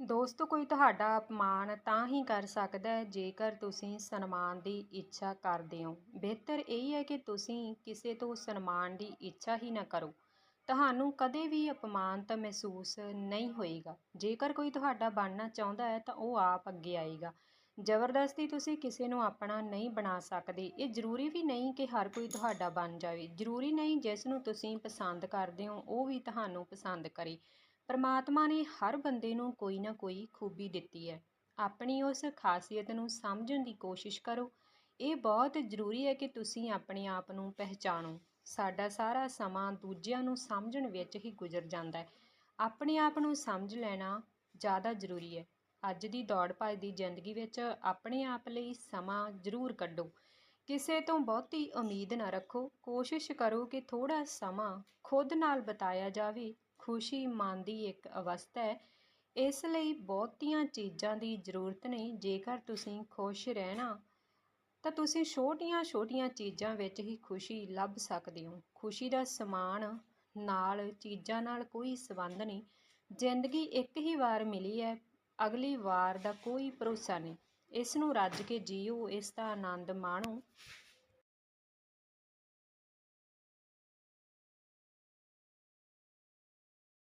ਦੋਸਤੋ, ਕੋਈ ਤੁਹਾਡਾ ਅਪਮਾਨ ਤਾਂ ਹੀ ਕਰ ਸਕਦਾ ਹੈ ਜੇਕਰ ਤੁਸੀਂ ਸਨਮਾਨ ਦੀ ਇੱਛਾ ਕਰਦੇ ਹੋ। ਬਿਹਤਰ ਇਹ ਹੈ ਕਿ ਤੁਸੀਂ ਕਿਸੇ ਤੋਂ ਸਨਮਾਨ ਦੀ ਇੱਛਾ ਹੀ ਨਾ ਕਰੋ। ਤੁਹਾਨੂੰ ਕਦੇ ਵੀ ਅਪਮਾਨ ਤਾਂ ਮਹਿਸੂਸ ਨਹੀਂ ਹੋਏਗਾ। ਜੇਕਰ ਕੋਈ ਤੁਹਾਡਾ ਬਣਨਾ ਚਾਹੁੰਦਾ ਹੈ ਤਾਂ ਉਹ ਆਪ ਅੱਗੇ ਆਏਗਾ। ਜ਼ਬਰਦਸਤੀ ਤੁਸੀਂ ਕਿਸੇ ਨੂੰ ਆਪਣਾ ਨਹੀਂ ਬਣਾ ਸਕਦੇ। ਇਹ ਜ਼ਰੂਰੀ ਵੀ ਨਹੀਂ ਕਿ ਹਰ ਕੋਈ ਤੁਹਾਡਾ ਬਣ ਜਾਵੇ। ਜ਼ਰੂਰੀ ਨਹੀਂ ਜਿਸ ਨੂੰ ਤੁਸੀਂ ਪਸੰਦ ਕਰਦੇ ਹੋ, ਉਹ ਵੀ ਤੁਹਾਨੂੰ ਪਸੰਦ ਕਰੇ। ਪਰਮਾਤਮਾ ਨੇ ਹਰ ਬੰਦੇ ਨੂੰ ਕੋਈ ਨਾ ਕੋਈ ਖੂਬੀ ਦਿੱਤੀ ਹੈ। ਆਪਣੀ ਉਸ ਖਾਸੀਅਤ ਨੂੰ ਸਮਝਣ ਦੀ ਕੋਸ਼ਿਸ਼ ਕਰੋ। ਇਹ ਬਹੁਤ ਜ਼ਰੂਰੀ ਹੈ ਕਿ ਤੁਸੀਂ ਆਪਣੇ ਆਪ ਨੂੰ ਪਹਿਚਾਣੋ। ਸਾਡਾ ਸਾਰਾ ਸਮਾਂ ਦੂਜਿਆਂ ਨੂੰ ਸਮਝਣ ਵਿੱਚ ਹੀ ਗੁਜ਼ਰ ਜਾਂਦਾ ਹੈ। ਆਪਣੇ ਆਪ ਨੂੰ ਸਮਝ ਲੈਣਾ ਜ਼ਿਆਦਾ ਜ਼ਰੂਰੀ ਹੈ। ਅੱਜ ਦੀ ਦੌੜ ਭੱਜ ਦੀ ਜ਼ਿੰਦਗੀ ਵਿੱਚ ਆਪਣੇ ਆਪ ਲਈ ਸਮਾਂ ਜ਼ਰੂਰ ਕੱਢੋ। ਕਿਸੇ ਤੋਂ ਬਹੁਤੀ ਉਮੀਦ ਨਾ ਰੱਖੋ। ਕੋਸ਼ਿਸ਼ ਕਰੋ ਕਿ ਥੋੜਾ ਸਮਾਂ ਖੁਦ ਨਾਲ ਬਿਤਾਇਆ ਜਾਵੇ। ਖੁਸ਼ੀ ਮਨ ਦੀ ਇੱਕ ਅਵਸਥਾ ਹੈ। ਇਸ ਲਈ ਬਹੁਤੀਆਂ ਚੀਜ਼ਾਂ ਦੀ ਜ਼ਰੂਰਤ ਨਹੀਂ। ਜੇਕਰ ਤੁਸੀਂ ਖੁਸ਼ ਰਹਿਣਾ, ਤਾਂ ਤੁਸੀਂ ਛੋਟੀਆਂ-ਛੋਟੀਆਂ ਚੀਜ਼ਾਂ ਵਿੱਚ ਹੀ ਖੁਸ਼ੀ ਲੱਭ ਸਕਦੇ ਹੋ। ਖੁਸ਼ੀ ਦਾ ਸਮਾਨ ਨਾਲ, ਚੀਜ਼ਾਂ ਨਾਲ ਕੋਈ ਸੰਬੰਧ ਨਹੀਂ। ਜ਼ਿੰਦਗੀ ਇੱਕ ਹੀ ਵਾਰ ਮਿਲੀ ਹੈ, ਅਗਲੀ ਵਾਰ ਦਾ ਕੋਈ ਭਰੋਸਾ ਨਹੀਂ। ਇਸ ਨੂੰ ਰੱਜ ਕੇ ਜੀਓ, ਇਸ ਦਾ ਆਨੰਦ ਮਾਣੋ।